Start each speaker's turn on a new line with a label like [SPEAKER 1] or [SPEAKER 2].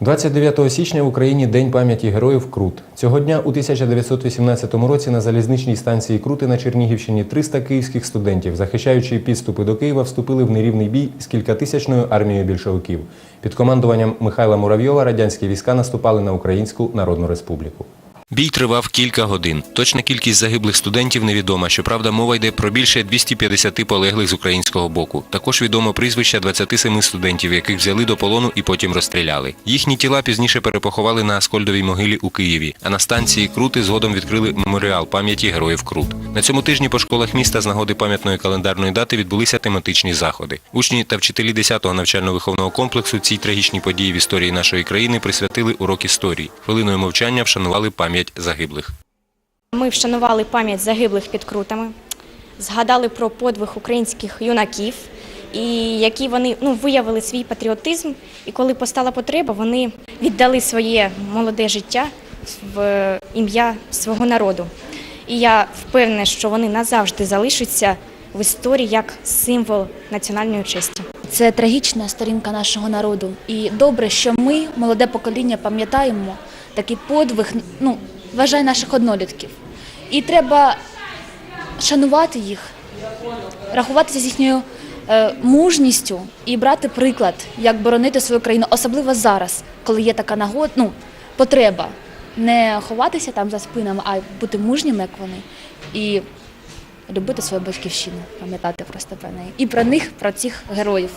[SPEAKER 1] 29 січня в Україні День пам'яті героїв Крут. Цього дня у 1918 році на залізничній станції Крути на Чернігівщині 300 київських студентів, захищаючи підступи до Києва, вступили в нерівний бій з кількатисячною армією більшовиків. Під командуванням Михайла Муравйова радянські війська наступали на Українську Народну Республіку.
[SPEAKER 2] Бій тривав кілька годин. Точна кількість загиблих студентів невідома. Щоправда, мова йде про більше 250 полеглих з українського боку. Також відомо прізвища 27 студентів, яких взяли до полону і потім розстріляли. Їхні тіла пізніше перепоховали на Аскольдовій могилі у Києві, а на станції Крути згодом відкрили меморіал пам'яті героїв Крут. На цьому тижні по школах міста з нагоди пам'ятної календарної дати відбулися тематичні заходи. Учні та вчителі 10-го навчально-виховного комплексу цій трагічній події в історії нашої країни присвятили урок історії. Хвилиною мовчання вшанували пам'ять загиблих.
[SPEAKER 3] Ми вшанували пам'ять загиблих під крутами, згадали про подвиг українських юнаків, і які вони ну, виявили свій патріотизм. І коли постала потреба, вони віддали своє молоде життя в ім'я свого народу. І я впевнена, що вони назавжди залишаться в історії як символ національної честі.
[SPEAKER 4] Це трагічна сторінка нашого народу. І добре, що ми, молоде покоління, пам'ятаємо такий подвиг, ну, вважай наших однолітків. І треба шанувати їх, рахуватися з їхньою е, мужністю і брати приклад, як боронити свою країну, особливо зараз, коли є така нагода, ну, потреба не ховатися там за спинами, а бути мужніми, як вони, і любити свою батьківщину, пам'ятати просто про неї. І про них, про цих героїв.